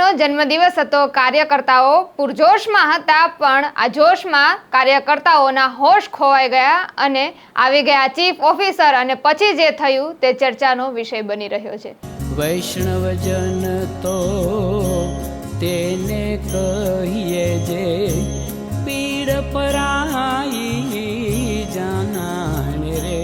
પાટણનો જન્મદિવસ હતો. કાર્યકર્તાઓ પૂરજોશમાં હતા પણ આ જોશમાં કાર્યકર્તાઓના હોશ ખોવાઈ ગયા અને આવી ગયા ચીફ ઓફિસર અને પછી જે થયું તે ચર્ચાનો વિષય બની રહ્યો છે. વૈષ્ણવજન તો તેને કહીએ જે પીડ પરાઈ જાનાને રે.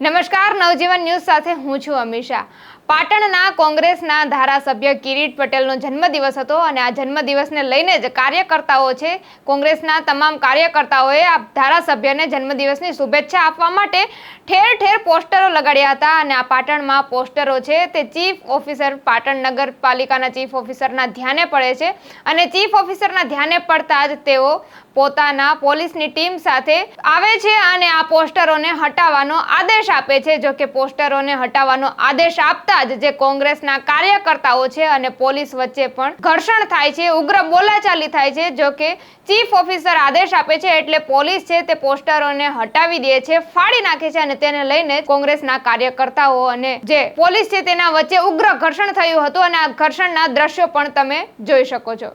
નમસ્કાર નવજીવન ન્યૂઝ સાથે હું છું અમીષા. પાટણના કોંગ્રેસના ધારાસભ્ય કિરીટ પટેલનો જન્મદિવસ હતો અને આ જન્મદિવસને લઈને જ કાર્યકર્તાઓ છે, કોંગ્રેસના તમામ કાર્યકર્તાઓએ આ ધારાસભ્યને જન્મદિવસની શુભેચ્છા આપવા માટે ઠેર ઠેર પોસ્ટરો લગાડ્યા હતા અને આ પાટણમાં પોસ્ટરો છે તે ચીફ ઓફિસર પાટણ નગરપાલિકાના ચીફ ઓફિસરના ધ્યાને પડે છે અને ચીફ ઓફિસરના ધ્યાને પડતા જ તેઓ પોતાના પોલીસની ટીમ સાથે આવે છે અને આ પોસ્ટરોને હટાવવાનો આદેશ આપે છે, જો કે પોસ્ટરોને હટાવવાનો આદેશ આપતા જ જે કોંગ્રેસના કાર્યકર્તાઓ છે અને પોલીસ વચ્ચે પણ ઘર્ષણ થાય છે, ઉગ્ર બોલાચાલી થાય છે, જો કે ચીફ ઓફિસર આદેશ આપે છે એટલે પોલીસ છે તે પોસ્ટરોને હટાવી દે છે, ફાડી નાખે છે અને તેને લઈને કોંગ્રેસના કાર્યકર્તાઓ અને જે પોલીસ છે તેના વચ્ચે ઉગ્ર ઘર્ષણ થયું હતું અને આ ઘર્ષણના દ્રશ્યો પણ તમે જોઈ શકો છો.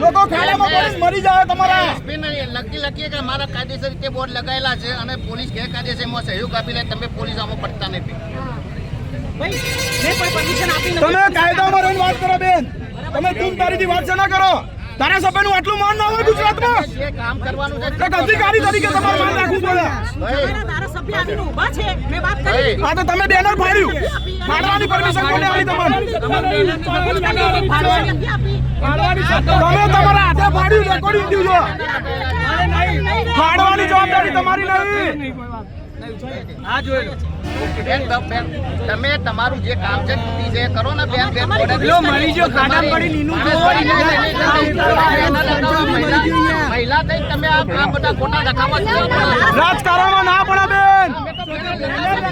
લોકો ખાડામાં મરી જાય તમારા. લખી લખીએ કે મારા કાયદેસર રીતે બોર્ડ લગાયેલા છે અને પોલીસ ગેરકાયદેસરમાં સહયોગ આપી લે તમે પોલીસ આમાં પડતા નથી. તમે કાયદામાં રહીને વાત કરો બેન. તમે તું તારીથી વાત ના કરો? તારા સભ્યનું આટલું માન ના હોય ગુજરાતમાં? કામ કરવાનું છે અધિકારી તરીકે તમારે માન રાખવું પડે. ધારાસભ્ય આવીને ઊભા છે મેં વાત કરી હા તો તમે બેનર ફાડ્યું ફાડવાની પરમિશન કોને આપી તમને તમે તમારા હાથે ફાડ્યું રેકોર્ડિંગ થયું જો ફાડવાની જવાબદારી તમારી નહીં ત- બેન, તમે તમારું જે કામ છે જે કરો ને બેન બેન બોર્ડર- મળી પડી, નીનું મહિલા થઈ તમે આ આ બધા ખોટા દેખાવા છો રાજકારણમાં ના પડે બેન શું પ્રકાર સંદેશ આપશો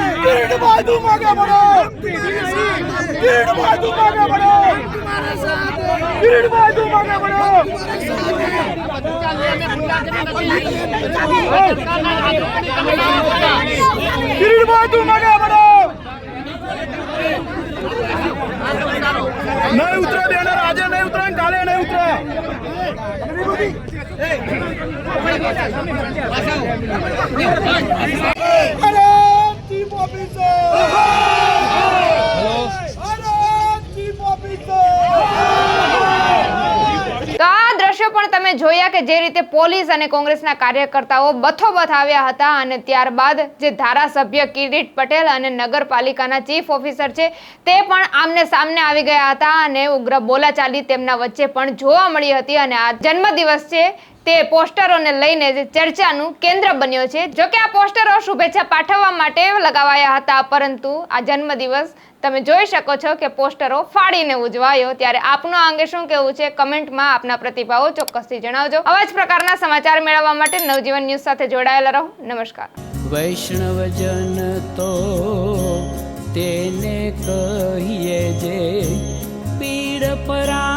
કિરીટભાઈ તું માગે બળો કિરીટભાઈ તું માગે બળો કિરીટભાઈ તું માગે બળો કિરીટભાઈ તું માગે બળો નહીં ઉતરે બેનર આજે નહીં ઉતરે કાલે નહીં ઉતરે. અરે આ દ્રશ્યો પણ તમે જોયા કે જે રીતે પોલીસ અને કોંગ્રેસના કાર્યકર્તાઓ બથોબથ આવ્યા હતા અને ત્યારબાદ જે ધારાસભ્ય કિરીટ પટેલ અને નગરપાલિકાના ચીફ ઓફિસર છે તે પણ આમને સામને આવી ગયા હતા અને ઉગ્ર બોલાચાલી તેમના વચ્ચે પણ જોવા મળી હતી અને આ જન્મદિવસ છે તે પોસ્ટરોને લઈને ચર્ચાનું કેન્દ્ર બન્યો છે. જો કે આ પોસ્ટરો શુભેચ્છા પાઠવવા માટે લગાવાયા હતા, પરંતુ આ જન્મદિવસ તમે જોઈ શકો છો કે પોસ્ટરો ફાડીને ઉજવાયો. ત્યારે આપનું અંગે શું કહેવું છે કમેન્ટમાં આપના પ્રતિભાવો ચોક્કસથી જણાવજો. આવા જ પ્રકારના સમાચાર મેળવવા માટે નવજીવન ન્યૂઝ સાથે જોડાયેલા રહો. નમસ્કાર. વૈષ્ણવજન તો તેને કહીએ જે પીડ પરા